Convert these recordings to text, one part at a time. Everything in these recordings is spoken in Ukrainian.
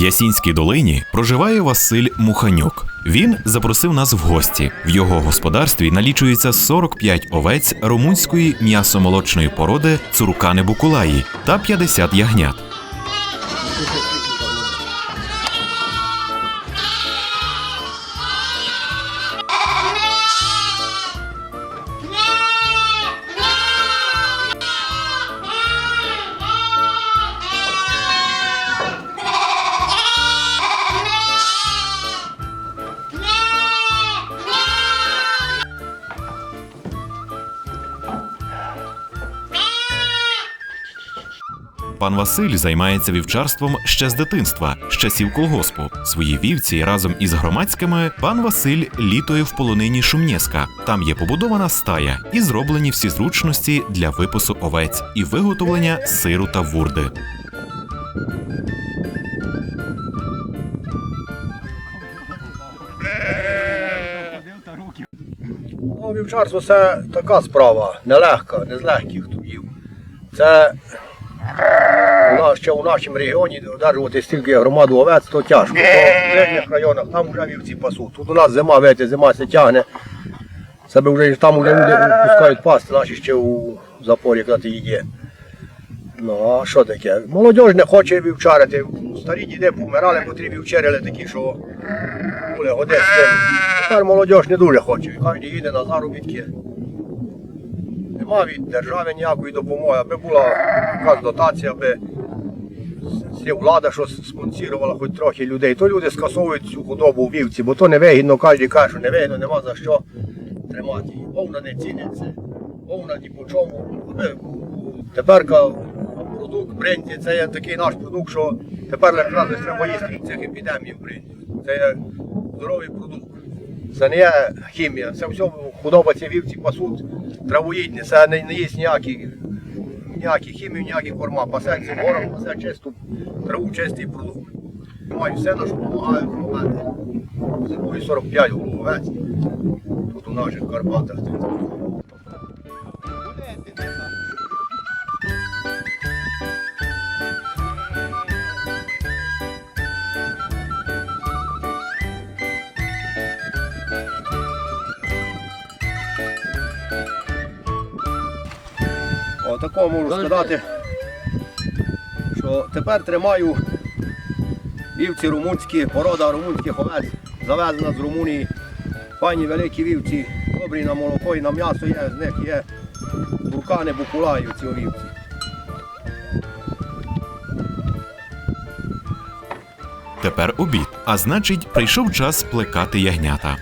Ясінській долині проживає Василь Муханюк. Він запросив нас в гості. В його господарстві налічується 45 овець румунської м'ясомолочної породи цуркани Букулаї та 50 ягнят. Пан Василь займається вівчарством ще з дитинства, з часів колгоспу. Свої вівці разом із громадськими пан Василь літує в полонині Шумнєска. Там є побудована стая і зроблені всі зручності для випасу овець і виготовлення сиру та вурди. Ну, вівчарство це така справа, нелегка, не з легких трудів. Це нас ще у нашому регіоні одержувати стільки громаду овець, то тяжко. То в нижніх районах там вже вівці пасуть. Тут у нас зима, видите, зима се тягне. Себе вже там вже люди пускають пасти, наші ще у запорі, коли їде. Ну, а що таке? Молодь не хоче вівчарити. Старі діди помирали, котрі вівчарили такі, що були годи з. Тепер молодь не дуже хоче. Кожен їде на заробітки. Нема від держави ніякої допомоги, аби була якась дотація, аби з- влада щось спонсорувала хоч трохи людей, то люди скасовують цю худобу в вівці, бо то невигідно, кожен каже, що невигідно, нема за що тримати її. Повна не ціниться, повна ні по чому. Тепер продукт бренді, це є такий наш продукт, що тепер якраз треба їсти цих епідемій в бренді. Це є здоровий продукт. Це не є хімія, це все худоба ці вівці пасуть, травоїдні, це не, не є ніякі, ніякі хімії, ніякі корма. Пасеться гором, пасе чисту траву, чистий продукт. Маю все, на що допомагаю робити. Зимою 45 головець. Тут у наших Карпатах. Отако можу сказати, що тепер тримаю вівці румунські, порода румунських овець, завезена з Румунії. Пані великі вівці, добрі на молоко і на м'ясо є, з них є буркани букулаю ці вівці. Тепер обід, а значить, прийшов час плекати ягнята.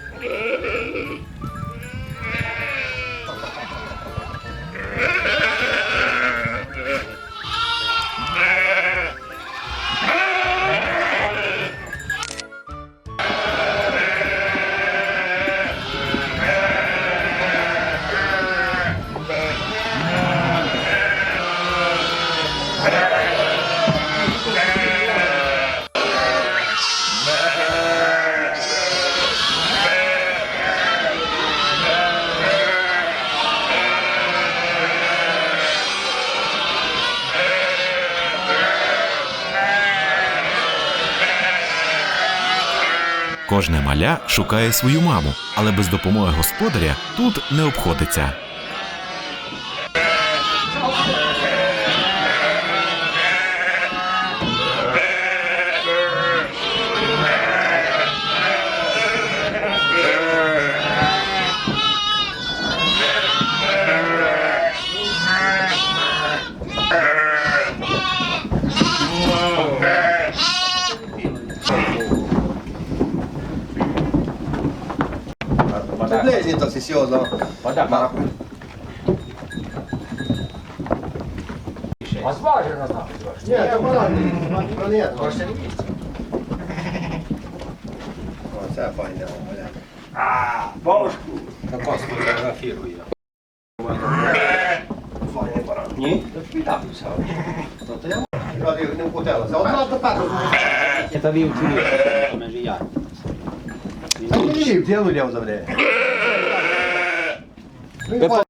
Кожне маля шукає свою маму, але без допомоги господаря тут не обходиться. А зважено там. Ні, це банан, планета. Оце файне. А, бабушку. Така сфотографірує. Файний баран. Ні? То піддався. То я можу не вкутилася. Одна до першого. Це вівці, межі я. Та ні, я луляв завжди.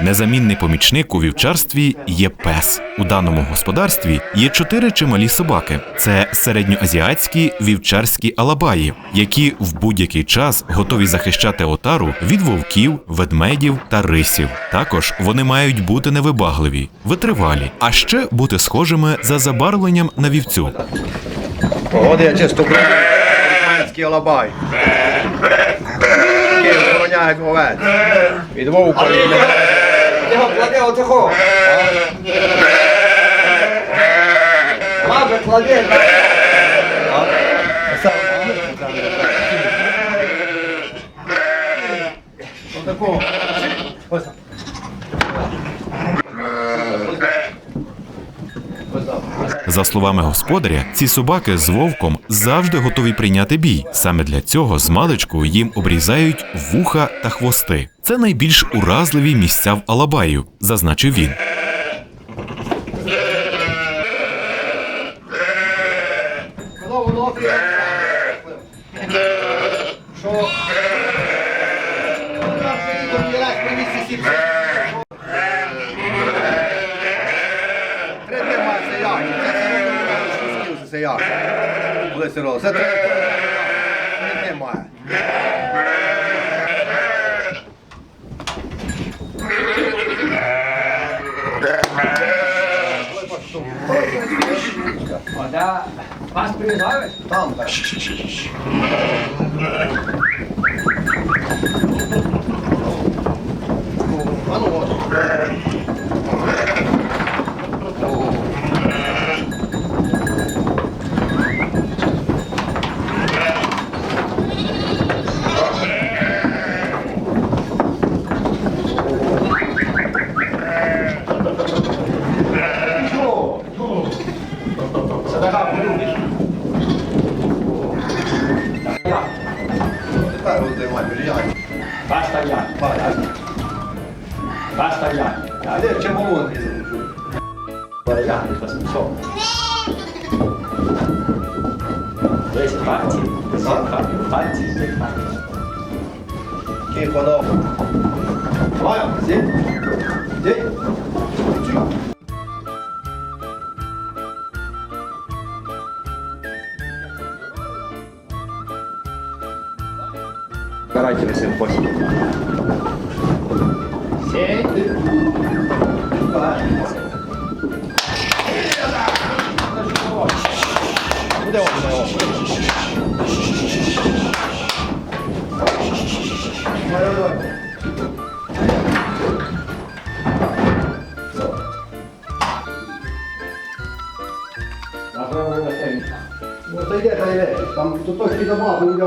Незамінний помічник у вівчарстві є пес. У даному господарстві є чотири чималі собаки. Це середньоазіатські вівчарські алабаї, які в будь-який час готові захищати отару від вовків, ведмедів та рисів. Також вони мають бути невибагливі, витривалі, а ще бути схожими за забарвленням на вівцю. Погоди я чисто туркменський алабай. Який охороняє овець. Від вовка і Його клади отако. Лапи клади. Отакого. За словами господаря, ці собаки з вовком завжди готові прийняти бій. Саме для цього з маличку їм обрізають вуха та хвости. Це найбільш уразливі місця в Алабаю, зазначив він. Воно воно що Три дні має це яки, це це яки. Це три три дні має. О, да. Вас приїжджають? Там так. А ну от. Party. Party. Okay, for now. One, sit. Sit. Two. 働いてる先輩。せーの。Та йде, та йде. Там тут точки забагато.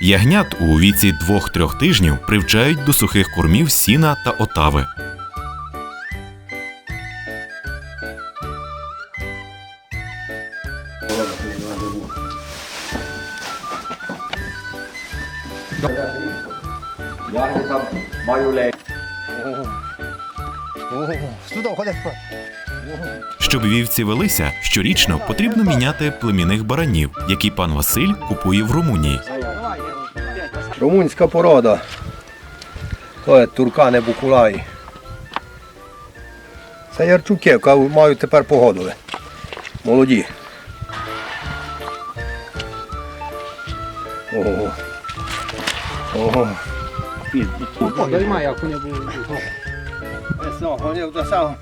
Ягнят у віці 2-3 тижнів привчають до сухих кормів сіна та отави. Я там маю лей. Сюди, ходять. Щоб вівці велися, щорічно потрібно міняти племінних баранів, які пан Василь купує в Румунії. Румунська порода. То є туркани букулаї. Це ярчуки, які мають тепер погодили. Молоді. Ого. Ого. Дойма, як у нього. Все, вони до самого.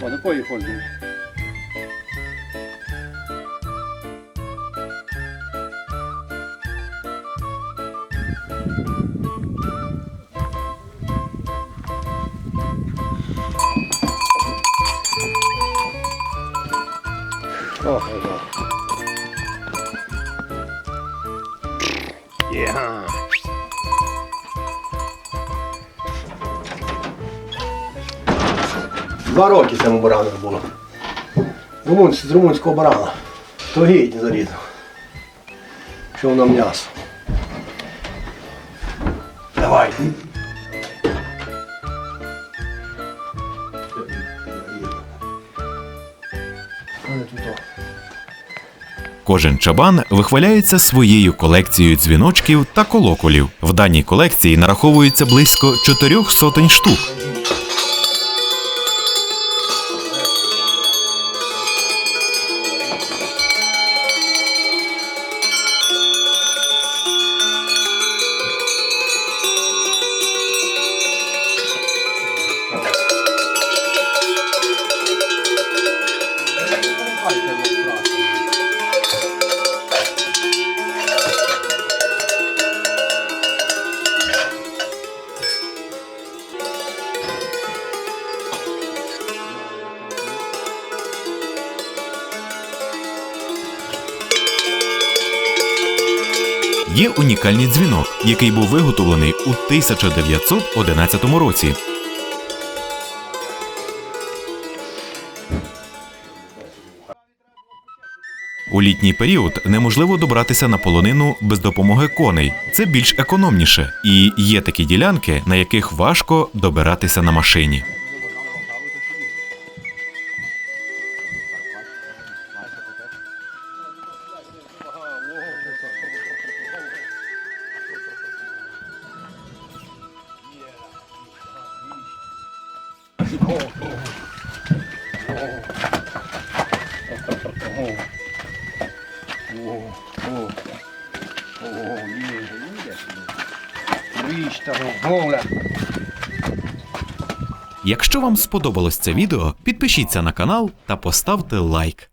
我再过一会儿。Два роки цьому барану було. Румунсь, з румунського барана. То геть не. Що воно м'ясо. Давай. Тут Кожен чабан вихваляється своєю колекцією дзвіночків та колоколів. В даній колекції нараховується близько чотирьох сотень штук. Є унікальний дзвінок, який був виготовлений у 1911 році. У літній період неможливо добратися на полонину без допомоги коней. Це більш економніше, і є такі ділянки, на яких важко добиратися на машині. Якщо вам сподобалось це відео, підпишіться на канал та поставте лайк.